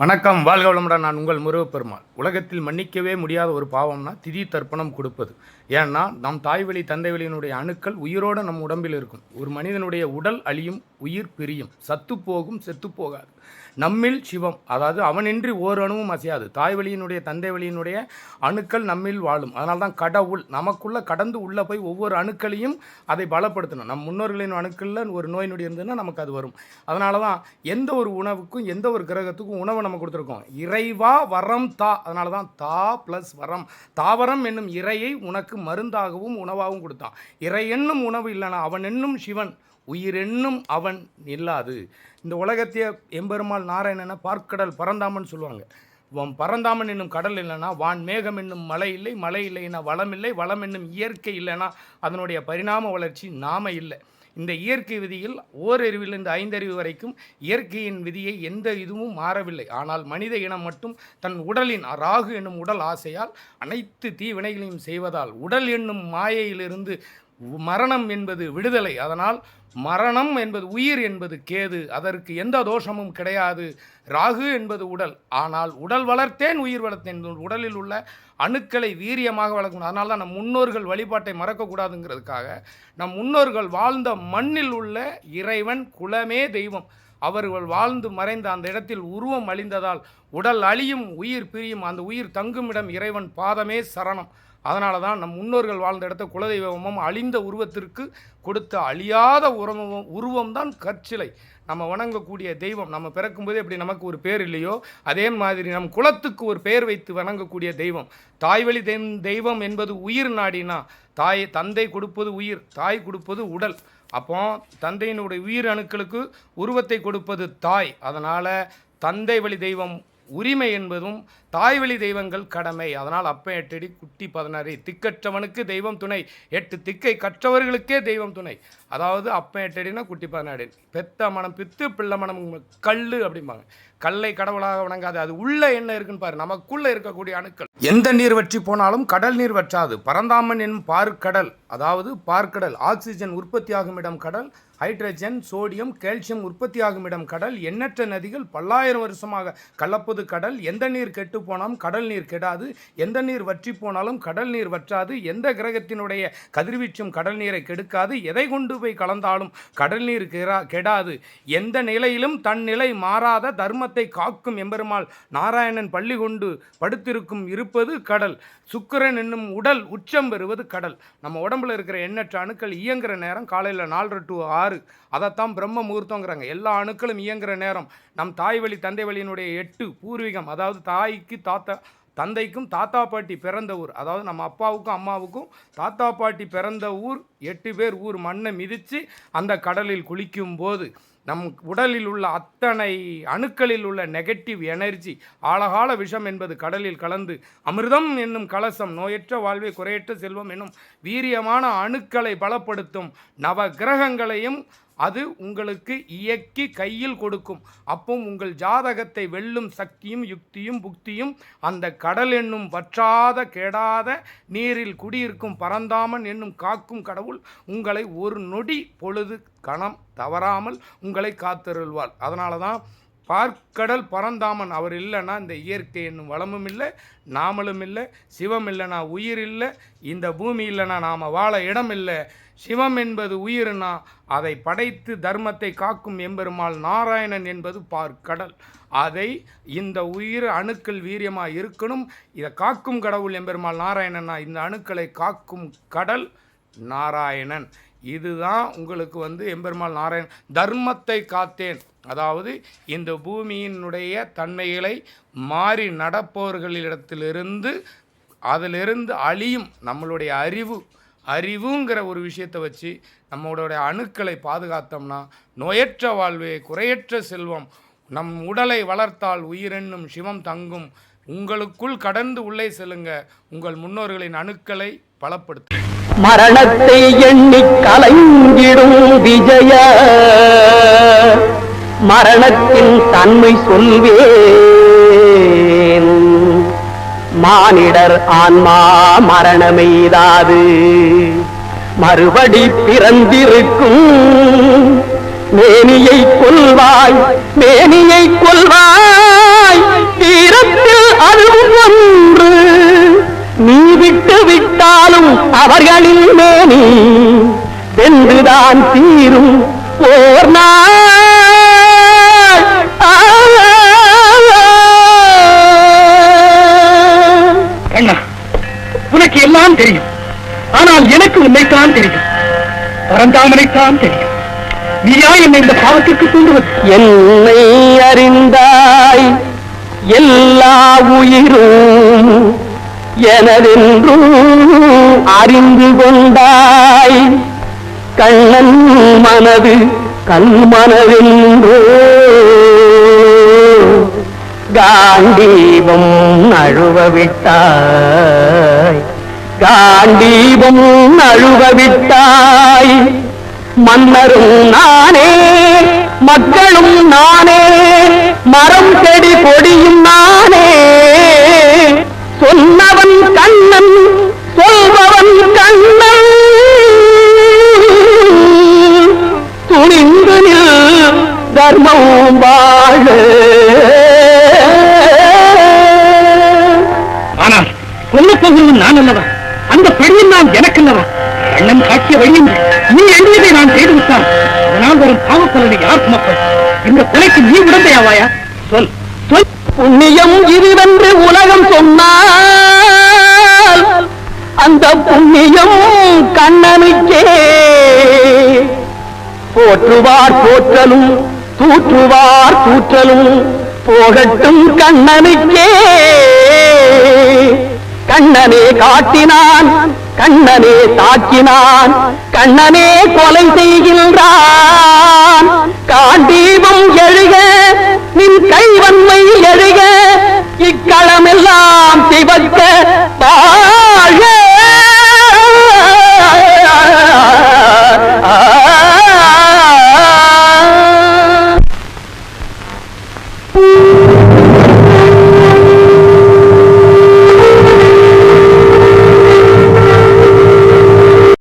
வணக்கம் வாழ்க வளமுடன். நான் உங்கள் முருகப்பெருமாள். உலகத்தில் மன்னிக்கவே முடியாத ஒரு பாவம்னா திதி தர்ப்பணம் கொடுப்பது. ஏன்னா நம் தாய்வழி தந்தைவழியினுடைய அணுக்கள் உயிரோடு நம் உடம்பில் இருக்கும். ஒரு மனிதனுடைய உடல் அழியும் உயிர் பிரியும். சத்து போகும் செத்து போகாது. நம்மில் சிவம் அதாவது அவனின்றி ஓர் அணுவும் அசையாது. தாய் வழியினுடைய தந்தை வழியினுடைய அணுக்கள் நம்மில் வாழும். அதனால தான் கடவுள் நமக்குள்ளே கடந்து உள்ளே போய் ஒவ்வொரு அணுக்களையும் அதை பலப்படுத்தணும். நம் முன்னோர்களின் அணுக்களில் ஒரு நோய் நொடி இருந்ததுன்னா நமக்கு அது வரும். அதனால தான் எந்த ஒரு உணவுக்கும் எந்த ஒரு கிரகத்துக்கும் உணவு நம்ம கொடுத்துருக்கோம். இறைவா வரம் தா. அதனால தான் தா ப்ளஸ் வரம். தாவரம் என்னும் இறையை உனக்கு மருந்தாகவும் உணவாகவும் கொடுத்தான். இறை என்னும் உணவு இல்லைனா அவன் என்னும் சிவன் உயிர் என்னும் அவன் இல்லாது. இந்த உலகத்தையே எம்பெருமாள் நாராயணனை பார்க்கடல் பரந்தாமன் சொல்லுவாங்க. வம் பரந்தாமன் என்னும் கடல் இல்லைன்னா வான் மேகம் என்னும் மலை இல்லை மலை இல்லைன்னா வளம் இல்லை வளம் என்னும் இயற்கை இல்லைன்னா அதனுடைய பரிணாம வளர்ச்சி நாம இல்லை. இந்த இயற்கை விதியில் ஓரறிவிலிருந்து ஐந்தறிவு வரைக்கும் இயற்கையின் விதியை எந்த இதுவும் மாறவில்லை. ஆனால் மனித இனம் மட்டும் தன் உடலின் ராகு என்னும் உடல் ஆசையால் அனைத்து தீவினைகளையும் செய்வதால் உடல் என்னும் மாயையிலிருந்து மரணம் என்பது விடுதலை. அதனால் மரணம் என்பது உயிர் என்பது கேது. அதற்கு எந்த தோஷமும் கிடையாது. ராகு என்பது உடல். ஆனால் உடல் வளர்த்தேன் உயிர் வளர்த்தேன். உடலில் உள்ள அணுக்களை வீரியமாக வளர்க்கணும். அதனால தான் நம் முன்னோர்கள் வழிபாட்டை மறக்கக்கூடாதுங்கிறதுக்காக நம் முன்னோர்கள் வாழ்ந்த மண்ணில் உள்ள இறைவன் குலமே தெய்வம். அவர்கள் வாழ்ந்து மறைந்த அந்த இடத்தில் உருவம் அழிந்ததால் உடல் அழியும் உயிர் பிரியும் அந்த உயிர் தங்குமிடம் இறைவன் பாதமே சரணம். அதனால தான் நம் முன்னோர்கள் வாழ்ந்த இடத்த குலதெய்வமும் அழிந்த உருவத்திற்கு கொடுத்த அழியாத உருவம் உருவம் தான் கற்சிலை. நம்ம வணங்கக்கூடிய தெய்வம் நம்ம பிறக்கும்போது எப்படி நமக்கு ஒரு பேர் இல்லையோ? அதே மாதிரி நம் குலத்துக்கு ஒரு பெயர் வைத்து வணங்கக்கூடிய தெய்வம். தாய்வழி தெய்வம் என்பது உயிர் நாடினா தாய் தந்தை கொடுப்பது உயிர் தாய் கொடுப்பது உடல். அப்போ தந்தையினுடைய உயிர் அணுக்களுக்கு உருவத்தை கொடுப்பது தாய். அதனால் தந்தை வழி தெய்வம் உரிமை என்பதும் தாய்வழி தெய்வங்கள் கடமை. அதனால் அப்ப எட்டடி குட்டி பதினாறு. திக்கற்றவனுக்கு தெய்வம் துணை. எட்டு திக்கை கற்றவர்களுக்கே தெய்வம் துணை. அதாவது அப்ப எட்டடினா குட்டி பதினாறு. பெத்த மனம் பித்து பிள்ளை மனம் கல் அப்படிம்பாங்க. கல்லை கடவுளாக வணங்காது. அது உள்ள என்ன இருக்குன்னு பாரு. நமக்குள்ள இருக்கக்கூடிய அணுக்கள். எந்த நீர் வற்றி போனாலும் கடல் நீர் வற்றாது. பரந்தாமன் என்னும் பார்க்கடல் அதாவது பார்க்கடல் ஆக்சிஜன் உற்பத்தியாகும் இடம் கடல் ஹைட்ரஜன் சோடியம் கால்சியம் உற்பத்தியாகும் இடம் கடல். எண்ணற்ற நதிகள் பல்லாயிரம் வருஷமாக கலப்பது கடல். எந்த நீர் கெட்டு போனாலும் கடல் நீர் கெடாது. எந்த நீர் வற்றி போனாலும் கடல் நீர் வற்றாது. எந்த கிரகத்தினுடைய கதிர்வீச்சும் கடல் நீரை கெடுக்காது. எதை கொண்டு போய் கலந்தாலும் கடல் நீர் கெடா கெடாது. எந்த நிலையிலும் தன் நிலை மாறாத தர்மத்தை காக்கும் எம்பெருமாள் நாராயணன் பள்ளி கொண்டு படுத்திருக்கும் இருப்பது கடல். சுக்கிரன் என்னும் உடல் உச்சம் பெறுவது கடல். நம்ம உடம்புல இருக்கிற எண்ணற்ற அணுக்கள் இயங்குற நேரம் காலையில் நாலரை டு ஆறு. அதைத்தான் பிரம்ம முகூர்த்தங்கிறாங்க எல்லா அணுக்களும் இயங்குற நேரம். நம் தாய் வழி தந்தை வழியினுடைய எட்டு பூர்வீகம் அதாவது தாய் தாய்க்கு தாத்தா தந்தைக்கும் தாத்தா பாட்டி பிறந்த ஊர். அதாவது நம்ம அப்பாவுக்கும் அம்மாவுக்கும் தாத்தா பாட்டி பிறந்த ஊர் எட்டு பேர் ஊர் மண்ணை மிதித்து அந்த கடலில் குளிக்கும் போது நம் உடலில் உள்ள அத்தனை அணுக்களில் உள்ள நெகட்டிவ் எனர்ஜி ஆழகால விஷம் என்பது கடலில் கலந்து அமிர்தம் என்னும் கலசம் நோயற்ற வாழ்வை குறையற்ற செல்வம் என்னும் வீரியமான அணுக்களை பலப்படுத்தும் நவ கிரகங்களையும் அது உங்களுக்கு இயக்கி கையில் கொடுக்கும். அப்போ உங்கள் ஜாதகத்தை வெல்லும் சக்தியும் யுக்தியும் புக்தியும் அந்த கடல் என்னும் வற்றாத கெடாத நீரில் குடியிருக்கும் பரந்தாமன் என்னும் காக்கும் கடவுள் உங்களை ஒரு நொடி பொழுது கணம் தவறாமல் உங்களை காத்தருள்வாள் அதனால தான் பார்க்கடல் பரந்தாமன். அவர் இல்லைன்னா இந்த இயற்கை என்னும் வளமும் இல்லை நாமளும் இல்லை சிவம் இல்லைனா உயிர் இல்லை இந்த பூமி இல்லைனா நாம் வாழ இடம் இல்லை. சிவம் என்பது உயிர்னா அதை படைத்து தர்மத்தை காக்கும் எம்பெருமாள் நாராயணன் என்பது பார்க்கடல். அதை இந்த உயிர் அணுக்கள் வீரியமாக இருக்கணும். இதை காக்கும் கடவுள் எம்பெருமாள் நாராயணனா இந்த அணுக்களை காக்கும் கடல் நாராயணன். இதுதான் உங்களுக்கு வந்து எம்பெருமாள் நாராயணன் தர்மத்தை காத்தேன். அதாவது இந்த பூமியினுடைய தன்மைகளை மாறி நடப்பவர்களிடத்திலிருந்து அதிலிருந்து அழியும் நம்மளுடைய அறிவு. அறிவுங்கிற ஒரு விஷயத்தை வச்சு நம்மளுடைய அணுக்களை பாதுகாத்தோம்னா நோயற்ற வாழ்வே குறையற்ற செல்வம் நம் உடலை வளர்த்தால் உயிரென்னும் சிவம் தங்கும். உங்களுக்குள் கடந்து உள்ளே செல்லுங்க. உங்கள் முன்னோர்களின் அணுக்களை பலப்படுத்தும் மரணத்தை எண்ணி கலைஞ்சிடும் விஜய. மரணத்தின் தன்மை சொல்வேன். மானிடர் ஆன்மா மரணமெய்தாது. மறுபடி பிறந்திருக்கும் மேனியை கொள்வாய் மேனியை கொள்வாய் தீரத்தில் அதுவும் ஒன்று. போர்களில் மேனி வென்றுதான் தீரும் போர் நாள். அண்ணா உனக்கு எல்லாம் தெரியும். ஆனால் எனக்கு உன்னைத்தான் தெரியும். பரந்தாமனைத்தான் தெரியும். நீயா என்னை இந்த பாவத்திற்கு தூண்டுவது? என்னை அறிந்தாய் எல்லா உயிரும் எனதென்றும் அறிந்து கொண்டாய். கண்ணன் மனது கல்மனவென்றோ காண்டீபம் நழுவ விட்டாய் காண்டீபம் நழுவ விட்டாய் மன்னரும் நானே மக்களும் நானே மரம் செடி கொடிய கண்ணன் வழியும் நீ எண்ணியதை நான் செய்து விட்டான் அதனால் வரும் பாவப்பலனை யார் சுமப்பது? இந்த கொலைக்கு நீ உடந்தையாவாயா? சொல். சொல். புண்ணியம் இதுவென்று உலகம் சொன்னால் அந்த புண்ணியம் கண்ணனுக்கே. போற்றுவார் போற்றலும் தூற்றுவார் தூற்றலும் போகட்டும் கண்ணனுக்கே. கண்ணனே காட்டினான் கண்ணனே தாக்கினான் கண்ணனே கொலை செய்கின்றான். காண்டீபம் எழுக நின் கைவன்மை எழுக இக்களமெல்லாம் சிவக்க